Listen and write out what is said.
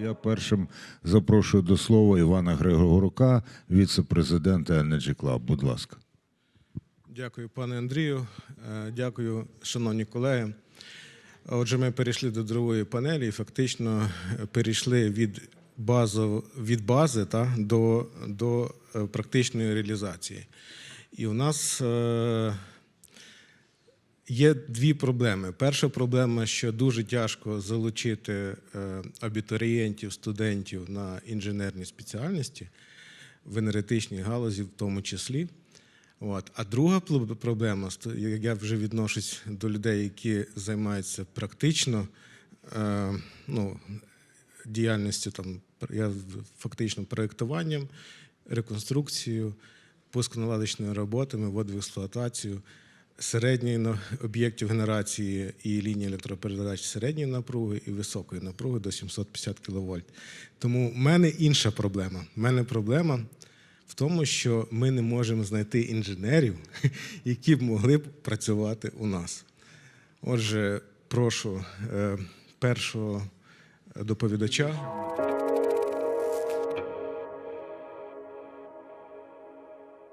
Я першим запрошую до слова Івана Григорука, віце-президента Energy Club. Будь ласка. Дякую, пане Андрію. Е, Дякую, шановні колеги. Отже, ми перейшли до другої панелі і фактично е, перейшли від, базу, від бази та, до, до е, практичної реалізації. І у нас е, є дві проблеми. Перша проблема, що дуже тяжко залучити е, абітурієнтів, студентів на інженерні спеціальності в енергетичній галузі, в тому числі. От. А друга проблема, я- вже відношусь до людей, які займаються практично е, ну, діяльністю, там, я фактично проєктуванням, реконструкцією, пусконаладочними роботами, ввод в експлуатацію середньої об'єктів генерації і лінії електропередач середньої напруги і високої напруги до 750 кВт. Тому в мене інша проблема. У мене проблема в тому, що ми не можемо знайти інженерів, які б могли б працювати у нас. Отже, прошу е, першого доповідача.